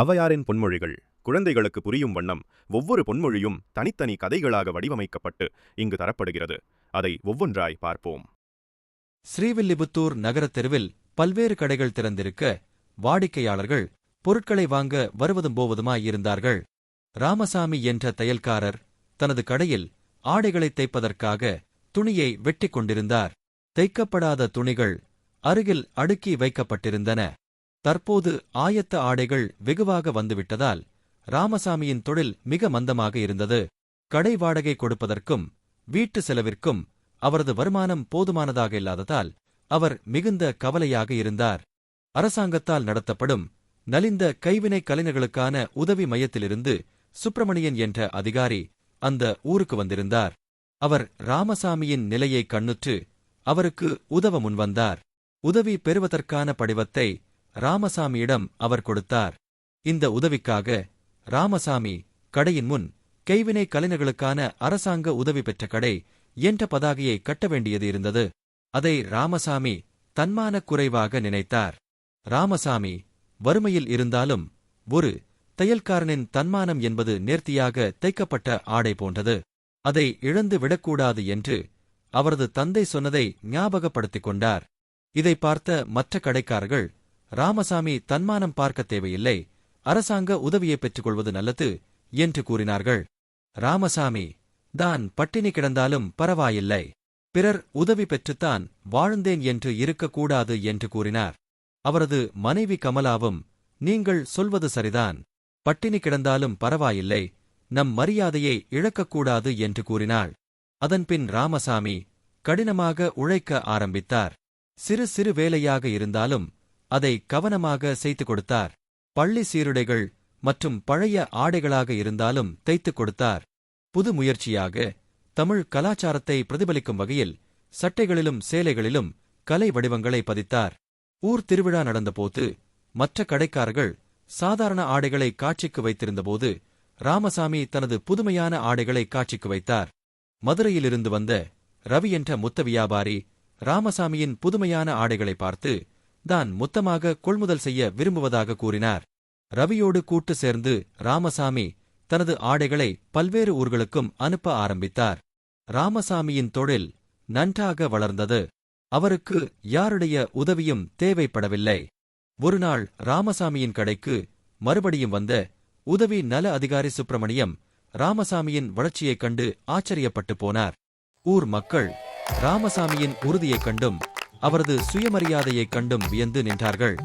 அவையாரின் பொன்மொழிகள் குழந்தைகளுக்கு புரியும் வண்ணம் ஒவ்வொரு பொன்மொழியும் தனித்தனி கதைகளாக வடிவமைக்கப்பட்டு இங்கு தரப்படுகிறது. அதை ஒவ்வொன்றாய் பார்ப்போம். ஸ்ரீவில்லிபுத்தூர் நகரத் தெருவில் பல்வேறு கடைகள் திறந்திருக்க வாடிக்கையாளர்கள் பொருட்களை வாங்க வருவதும் போவதுமாயிருந்தார்கள் ராமசாமி என்ற தையல்காரர் தனது கடையில் ஆடைகளை தைப்பதற்காக துணியை வெட்டிக் கொண்டிருந்தார். தைக்கப்படாத துணிகள் அருகில் அடுக்கி வைக்கப்பட்டிருந்தன. தற்போது ஆயத்த ஆடைகள் வெகுவாக வந்துவிட்டதால் ராமசாமியின் தொழில் மிக மந்தமாக இருந்தது. கடை வாடகை கொடுப்பதற்கும் வீட்டு செலவிற்கும் அவரது வருமானம் போதுமானதாக இல்லாததால் அவர் மிகுந்த கவலையாக இருந்தார். அரசாங்கத்தால் நடத்தப்படும் நலிந்த கைவினை கலைஞர்களுக்கான உதவி மையத்திலிருந்து சுப்பிரமணியன் என்ற அதிகாரி அந்த ஊருக்கு வந்திருந்தார். அவர் ராமசாமியின் நிலையை கண்ணுற்று அவருக்கு உதவ முன்வந்தார். உதவி பெறுவதற்கான படிவத்தை ராமசாமியிடம் அவர் கொடுத்தார். இந்த உதவிக்காக ராமசாமி கடையின் முன் கைவினை கலைஞர்களுக்கான அரசாங்க உதவி பெற்ற கடை என்ற பதாகையை கட்ட வேண்டியது இருந்தது. அதை ராமசாமி தன்மானக் குறைவாக நினைத்தார். ராமசாமி வறுமையில் இருந்தாலும் ஒரு தையல்காரனின் தன்மானம் என்பது நேர்த்தியாக தைக்கப்பட்ட ஆடை போன்றது. அதை இழந்து விடக்கூடாது என்று அவரது தந்தை சொன்னதை ஞாபகப்படுத்திக் கொண்டார். இதை பார்த்த மற்ற கடைக்காரர்கள் ராமசாமி தன்மானம் பார்க்க தேவையில்லை. அரசாங்க உதவியை பெற்றுக்கொள்வது நல்லது என்று கூறினார்கள். ராமசாமி தான் பட்டினி கிடந்தாலும் பரவாயில்லை. பிறர் உதவி பெற்றுத்தான் வாழ்ந்தேன் என்று இருக்கக்கூடாது என்று கூறினார். அவரது மனைவி கமலாவும் நீங்கள் சொல்வது சரிதான். பட்டினி கிடந்தாலும் பரவாயில்லை. நம் மரியாதையை இழக்கக்கூடாது என்று கூறினாள். அதன்பின் ராமசாமி கடினமாக உழைக்க ஆரம்பித்தார். சிறு சிறு வேலையாக இருந்தாலும் அதை கவனமாக செய்து கொடுத்தார். பள்ளி சீருடைகள் மற்றும் பழைய ஆடைகளாக இருந்தாலும் தைத்துக் கொடுத்தார். புது முயற்சியாக தமிழ் கலாச்சாரத்தை பிரதிபலிக்கும் வகையில் சட்டைகளிலும் சேலைகளிலும் கலை வடிவங்களை பதித்தார். ஊர் திருவிழா நடந்தபோது மற்ற கடைக்காரர்கள் சாதாரண ஆடைகளை காட்சிக்கு வைத்திருந்தபோது ராமசாமி தனது புதுமையான ஆடைகளை காட்சிக்கு வைத்தார். மதுரையிலிருந்து வந்த ரவி என்ற முத்த வியாபாரி ராமசாமியின் புதுமையான ஆடைகளை பார்த்து தான் மொத்தமாக கொள்முதல் செய்ய விரும்புவதாக கூறினார். ரவியோடு கூட்டு சேர்ந்து ராமசாமி தனது ஆடைகளை பல்வேறு ஊர்களுக்கும் அனுப்ப ஆரம்பித்தார். ராமசாமியின் தொழில் நன்றாக வளர்ந்தது. அவருக்கு யாருடைய உதவியும் தேவைப்படவில்லை. ஒருநாள் ராமசாமியின் கடைக்கு மறுபடியும் வந்த உதவி நல அதிகாரி சுப்பிரமணியம் ராமசாமியின் வளர்ச்சியைக் கண்டு ஆச்சரியப்பட்டு போனார். ஊர் மக்கள் ராமசாமியின் உறுதியைக் கண்டும் அவரது சுயமரியாதையைக் கண்டும் வியந்து நின்றார்கள்.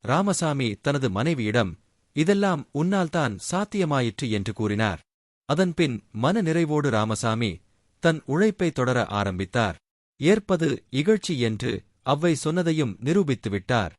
ராமசாமி தனது மனைவியிடம் இதெல்லாம் உன்னால்தான் சாத்தியமாயிற்று என்று கூறினார். அதன்பின் மன நிறைவோடு ராமசாமி தன் உழைப்பை தொடர ஆரம்பித்தார். ஏற்பது இகழ்ச்சி என்று அவ்வை சொன்னதையும் நிரூபித்துவிட்டார்.